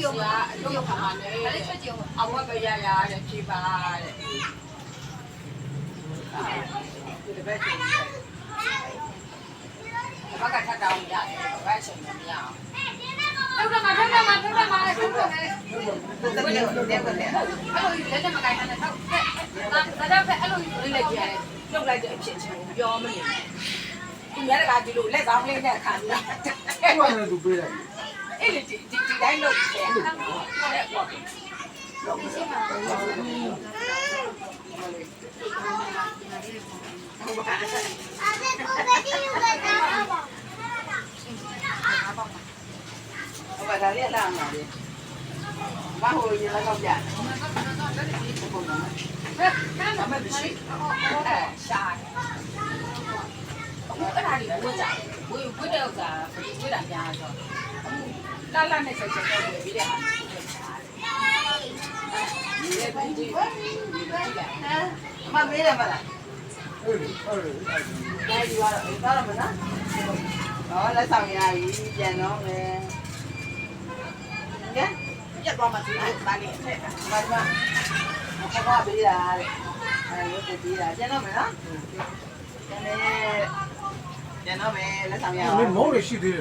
ကြည့်အောင်အလုပ်ခါမှာလေဒါလေးချက်ကြည့်အောင်အဝတ်ကရရတဲ့ဖြေပါတဲ့ဒီတစ်ပတ်ချင်းဘာကထပ်တောင်းရတယ်ဘာအချိန်မရအောင်ထုတ်တော့မှာထုတ်တော့မှာထုတ်တော့မှာထုတ်တော့မယ်တကယ်လို့တဲ့ကလည်းအဲ့လိုလက်နဲ့မကိုင်နဲ့ထုတ်ဒါဒါပဲအဲ့လိုလေးလက်ကြီးရတယ်လှုပ်လိုက်တဲ့အဖြစ်ချင်းကိုပြောမနေနဲ့သူများကဒီလိုလက်ကောင်းလေးနဲ့ခံရဘာလဲသူပေးလိုက်အဲ့ဒီဒီဒီတိုင်းလု ပ်တယ်ဟုတ်တယ်ပေါ့ဟိုဘာဒါလေးလာမှာလေမဟိုရ လာတော့ပြတယ်ဟုတ်ပါမယ်မမမရှိအဲရှာအခုအဲ့ဒါလေးဝတ်ကြဝေဝတ်တဲ့ဥစ္စာဝတ်တာများဆိုလာလာနဲ့ဆက်ချက်တော့ဝယ်ပြီးတဲ့ဟာဒီလေဘင်းကြီးမမေးရမလားအဲ့ဒီအဲ့ဒီဒါဒီကတော့ဒါတော့မလားဟောလက်ဆောင်ရပြီပြန်တော့မယ်ကဲပြတ်သွားမှသိတယ်ဒါလေးအထက်မမဘာကပေးတာတဲ့အဲရုပ်ပေးတာပြန်တော့မယ်နော်ပြန်လေပြန်တော့မယ်လက်ဆောင်ရအောင်မင်းမောင်းရရှိသေးတယ်